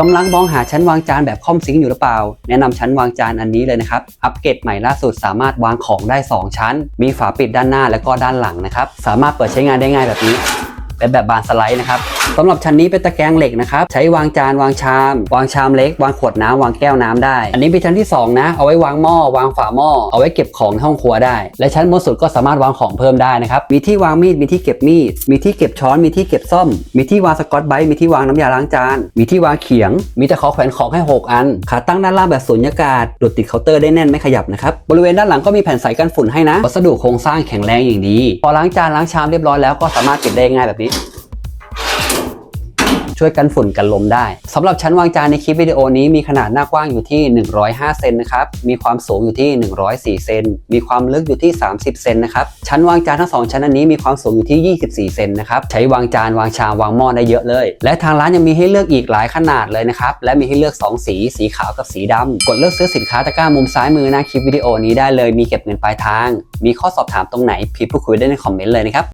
กำลังมองหาชั้นวางจานแบบคอมซิงอยู่หรือเปล่า แนะนำชั้นวางจานอันนี้เลยนะครับ อัปเกรดใหม่ล่าสุดสามารถวางของได้ 2 ชั้น มีฝาปิดด้านหน้าและก็ด้านหลังนะครับ สามารถเปิดใช้งานได้ง่ายแบบนี้ เป็นแบบบานสไลด์นะครับ สำหรับชั้นนี้เป็นตะแกรงเหล็กนะครับใช้วางจานวางชาม วางชามเล็ก วางขวดน้ำวางแก้วน้ำได้ อันนี้เป็นชั้นที่สองนะ เอาไว้วางหม้อวางฝาหม้อเอาไว้เก็บของในห้องครัวได้ และชั้นบนสุดก็สามารถวางของเพิ่มได้นะครับมีที่วางมีดมีที่เก็บมีด มีที่เก็บช้อนมีที่เก็บซ่อม มีที่วางสกอตไบรท์มีที่วางน้ำยาล้างจาน มีที่วางเขียง มีตะขอแขวนของให้ 6 อัน ขาตั้งด้านล่างแบบสุญญากาศดูดติดเคาน์เตอร์ได้แน่นไม่ขยับนะครับบริเวณด้านหลังก็มีแผ่นใสกันฝุ่นให้นะวัสดุโครงสร้างแข็งแรงอย่างดี พอล้างจานล้างชามเรียบร้อยแล้วก็สามารถเก็บได้ง่ายแบบนี้ ช่วยกันฝุ่นกันลมได้สำหรับชั้นวางจานในคลิปวิดีโอนี้มีขนาดหน้ากว้างอยู่ที่ 105 เซนนะครับ มีความสูงอยู่ที่ 104 เซน มีความลึกอยู่ที่ 30 เซนนะครับ ชั้นวางจานทั้งสองชั้นอันนี้มีความสูงอยู่ที่ 24 เซนนะครับ ใช้วางจานวางชามวางหม้อได้เยอะเลย และทางร้านยังมีให้เลือกอีกหลายขนาดเลยนะครับ และมีให้เลือก 2 สี สีขาวกับสีดำกดเลือกซื้อสินค้าตะกร้ามุมซ้ายมือหน้าคลิปวิดีโอนี้ได้เลย มีเก็บเงินปลายทาง มีข้อสอบถามตรงไหนพิมพ์พูดคุยได้ในคอมเมนต์เลยนะครับ